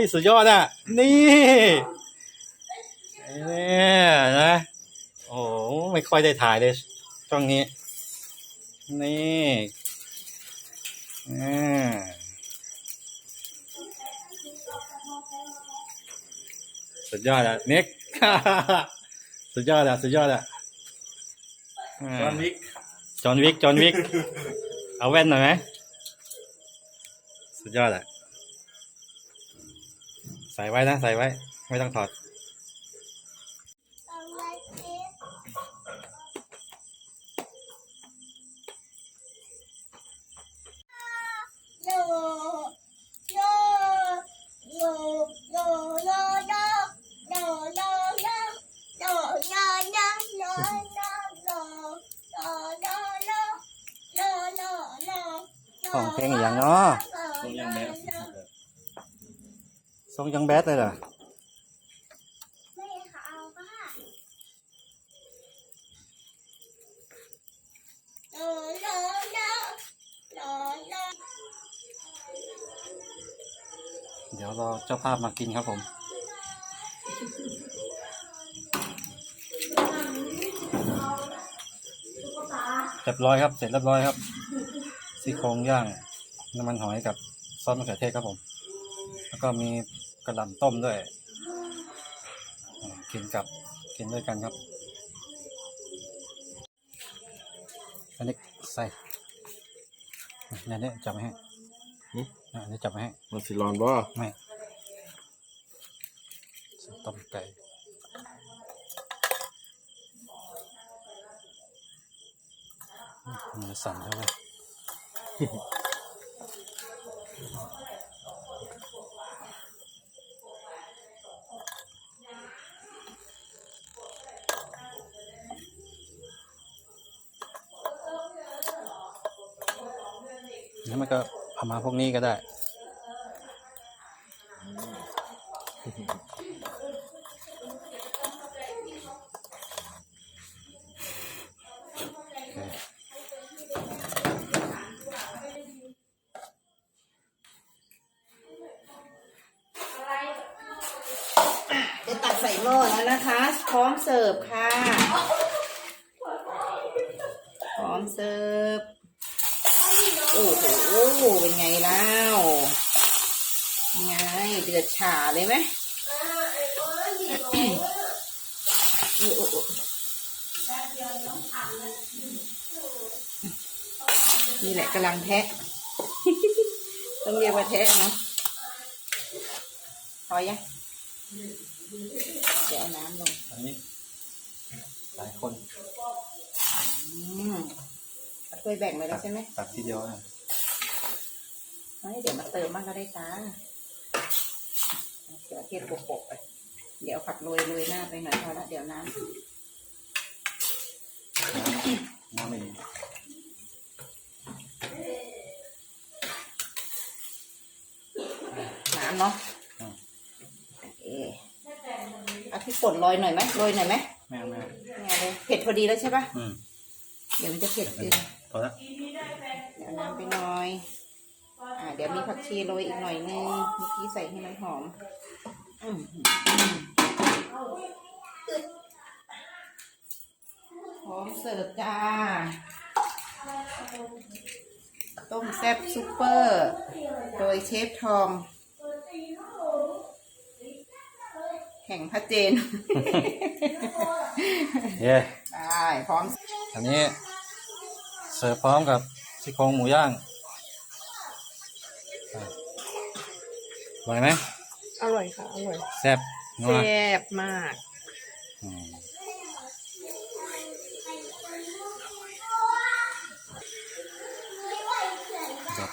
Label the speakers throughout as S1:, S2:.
S1: ยสุดยอดอะ นี่เนี่ยนะ โอ้โหไม่ค่อยได้ถ่ายเลยช่องนี้ นี่อ่าสุดยอดอะเน็กสุดยอดอะสุดยอดอะา
S2: จอห์นวิก
S1: จอห์นวิกจอห์นวิกเอาแว่นหน่อยไหมสุดยอดอะ ใส่ไว้นะ ใส่ไว้ ไม่ต้องถอดของเพลงอย่างเนาะ
S2: ตรงอยังแมส
S1: ทรงยังแบดเลยเหรอเดี๋ยวรอเจ้าภาพมากินครับผม เรียบร้อยครับ เสร็จเรียบร้อยครับ ซี่โครงย่างน้ำมันหอยกับซอสมะเขือเทศครับผม แล้วก็มี กระหล่ำต้มด้วยอ่ากินกับกินด้วยกันครับอันนี้ใส่อันนี้จับไว้ให้อ่าอันนี้จับไว้ให้
S2: มันสิรอนบ่
S1: ไม่ต้มไก่มือสั่นเข้าไปแล้วมันก็เอามาพวกนี้ก็ได้
S3: จะตักใส่หม้อแล้วนะคะ พร้อมเสิร์ฟค่ะ พร้อมเสิร์ฟ โอ้โหเป็นไงแล้วไงเดือดฉาเลยไหมโอ้โหนี่แหละกำลังแทะ ต้องเรียกว่าแทะเนาะพอยังเดี๋ยวเอาน้ำลง
S1: อันนี้หลายคน
S3: อืมเอาถ้วยแบ่งไปแล้วใช่ไหม
S1: ตักทีเดียวนะ
S3: เฮ้ยเดี๋ยวมาเติมบ้างก็ได้จ้าเอาเสือเทียบโปกๆไปเดี๋ยวผักโรยโรยหน้าไปหน่อยพอละเดี๋ยวน้
S1: น้ำไม่มีำ
S3: น้ำเนาะโอเคเอาที่ป่นโรยหน่อยไหมโรยหน่อยไหม
S1: แม่เอาแม่เอา
S3: ไงเลยเผ็ดพอดีแล้วใช่ปะ
S1: อืม
S3: เดี๋ยวมันจะเผ็ดเกิน
S1: พอละ
S3: เดี๋ยวน้ำไปหน่อย อ่าเดี๋ยวมีผักชีโรยอีกหน่อยนึงเมื่อกี้ใส่ให้มันหอมอืมพร้อมเสิร์ฟจ้า ต้มแซ่บซุปเปอร์ โดยเชฟทองแห่งพระเจน
S1: เย้
S3: ได้พร้อม
S1: อันนี้เสิร์ฟพร้อมกับซี่โครงหมูย่าง อร่อยไหม
S4: อร่อยค่ะ อร่อย
S1: แซ่บนัว
S4: แซ่บมาก
S1: อืมเดือด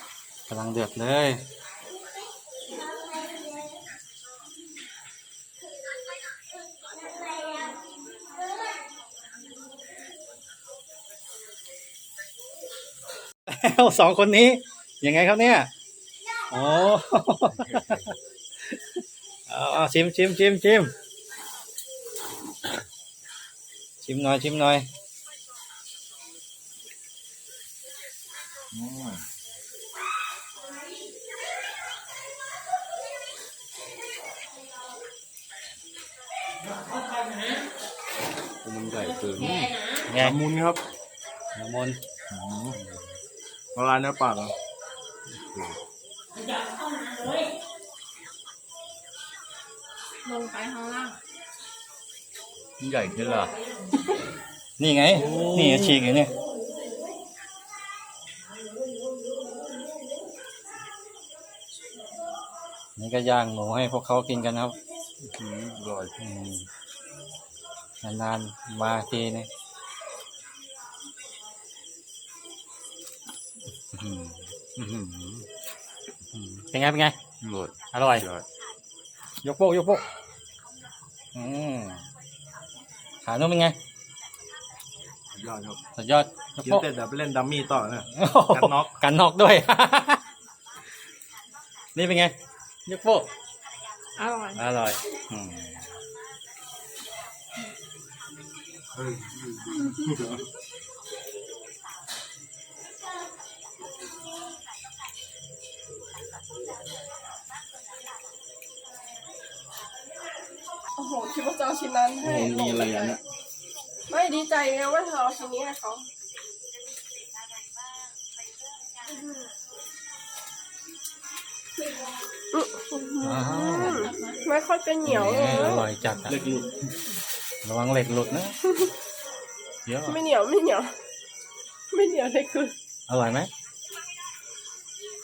S1: กำลังเดือดเลยแล้วสองคนนี้ยังไงครับเนี่ย โอ้เอาเอาชิมชิมชิมชิมชิมหน่อยชิมหน่อย
S2: อืมมันใหญ่เกิน
S1: ไง
S2: มุนครับ
S1: น้ำมนต์
S2: ละลายในปากอะ
S4: ลงไปข้างล่าง
S2: ใหญ่ขึ้นละ
S1: นี่ไง นี่ฉีกอยู่นี่นี่ก็ย่างหมูให้พวกเขากินกันครับ
S2: อืมอร่อย
S1: อืมนานๆมาทีนี่อื้อหืออื้อหืออื้อหือ เป็นไงเป็นไง
S2: อร่อย
S1: อร่อย
S2: อร่อย
S1: ยกโป๊กยกโป๊กอืมขานุ่มเป็นไง
S2: ยอดครับ
S1: สุดยอดยก
S2: กิน
S1: โป๊ก
S2: เสร็จเดี๋ยวไปเล่นดัมมี่ต่อนะ
S1: โอ้โห
S2: กันน็อก
S1: กันน็อกด้วย นี่เป็นไง ยกโป๊ก
S4: อร่อย
S1: อร่อยอืม
S5: คิดว่าจะเอาชิ้นนั้นให้
S2: มีอะไรอะเนี่ย
S5: ไม่ดีใจไงว่าเธอเอาชิ้นนี้ให้เขา
S1: อ้าว
S5: ไม่ค่อยเป็นเหนียวเลย
S1: อร่อยจัดอะ
S2: เล็กลูก
S1: ระวังเหล็กหลุดนะเยอะ
S5: ไม่เหนียวไม่เหนียว ไม่เหนียวเลยคือ
S1: อร่อยไหม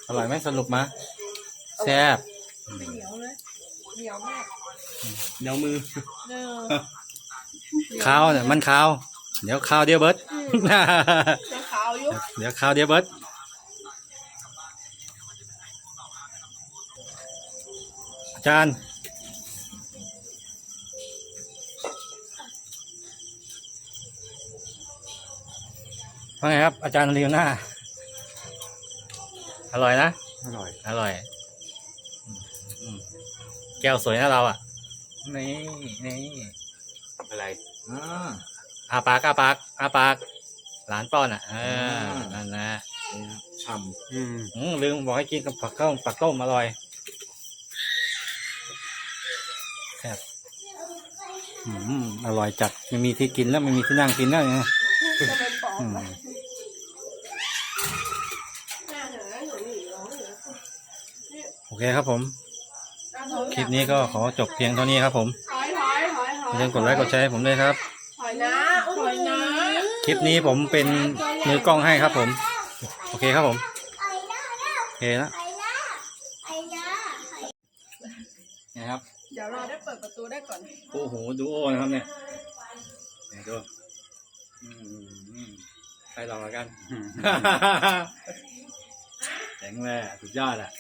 S1: อร่อยไหมสรุปมาแซ่บ
S4: เหนียวเลย เหนียวมาก
S2: เหนียวมือ
S4: เออ
S1: ข้าวเนี่ยมันข้าว เดี๋ยวข้าวเดียวเบิร์ด
S5: จะขาวอยู่
S1: เดี๋ยวข้าวเดียวเบิร์ดอาจารย์ว่าไงครับ อาจารย์ลีโอน่าอร่อยนะ
S2: อร่อย
S1: อร่อยอืมอืม แก้วสวยนะเราอะ นี่นี่
S2: อะไรอ่า
S1: อาปากอาปากอาปาก หลานป้อนอะเออ
S2: อ่านั่
S1: นั่นนะ
S2: ฉ่ำอืม
S1: อืมลืมบอกให้กินกับผักต้มผักต้มอร่อยแซ่บอืมอร่อยจัดไม่มีที่กินแล้วไม่มีที่นั่งกินแล้วเนี่ย
S5: จะเป็นฟอง
S1: อืม
S5: แม่เหนือหนูหนีร้องเหนือ
S1: โอเคครับผม คลิปนี้ก็ขอจบเพียงเท่านี้ครับผม
S5: ถอยถอยถอยถ
S1: อ
S5: อย
S1: ย่าลืมกดไลค์กดแชร์ให้ผมด้วยครับ
S5: ถอยนะถอยนะ
S1: คลิปนี้ผมเป็นมือกล้องให้ครับผม โอเคครับผมโอเคนะนะครับ
S5: เดี๋ยวเราได้เปิดประตูได้ก่อน
S1: โอ้โหดูโอนะครับเนี่ยไหนดูอืมใครหลอกกัน แข็งแรงสุดยอดอะ